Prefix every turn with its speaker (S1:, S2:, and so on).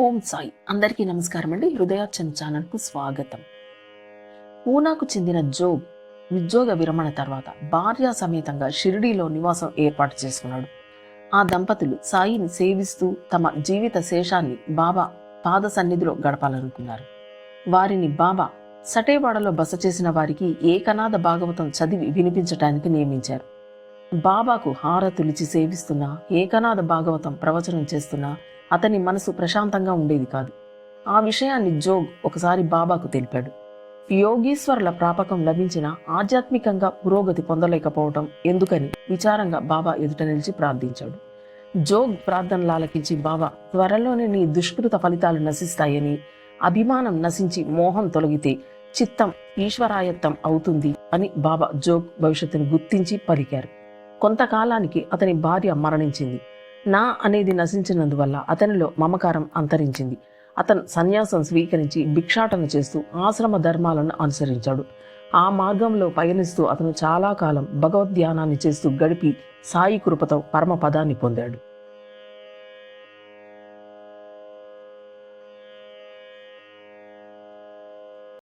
S1: ఓం సాయి. అందరికీ నమస్కారం అండి హృదయాచన్ ఛానల్కు స్వాగతం. పూనాకు చెందిన జోగ్ ఉద్యోగ విరమణ తర్వాత భార్య సమేతంగా షిరిడీలో నివాసం ఏర్పాటు చేసుకున్నాడు. ఆ దంపతులు సాయిని సేవిస్తూ తమ జీవిత శేషాన్ని బాబా పాద సన్నిధిలో గడపాలనుకున్నారు. వారిని బాబా సటేవాడలో బస చేసిన వారికి ఏకనాథ భాగవతం చదివి వినిపించటానికి నియమించారు. బాబాకు హారతులిచి సేవిస్తున్నా ఏకనాథ భాగవతం ప్రవచనం చేస్తున్నా అతని మనసు ప్రశాంతంగా ఉండేది కాదు. ఆ విషయాన్ని జోగ్ ఒకసారి బాబాకు తెలిపాడు. యోగీశ్వరుల ప్రాపకం లభించిన ఆధ్యాత్మికంగా పురోగతి పొందలేకపోవటం ఎందుకని విచారంగా బాబా ఎదుట నిలిచి ప్రార్థించాడు. జోగ్ ప్రార్థనలు ఆలకించి బాబా త్వరలోనే నీ దుష్కృత ఫలితాలు నశిస్తాయని అభిమానం నశించి మోహం తొలగితే చిత్తం ఈశ్వరాయత్తం అవుతుంది అని బాబా జోగ్ భవిష్యత్తును గుర్తించి పలికారు. కొంతకాలానికి అతని భార్య మరణించింది. నా అనేది నశించినందువల్ల అతనిలో మమకారం అంతరించింది. అతను సన్యాసం స్వీకరించి భిక్షాటన చేస్తూ ఆశ్రమ ధర్మాలను అనుసరించాడు. ఆ మార్గంలో పయనిస్తూ అతను చాలా కాలం భగవద్ధ్యానాన్ని చేస్తూ గడిపి సాయి కృపతో పరమపదాన్ని పొందాడు.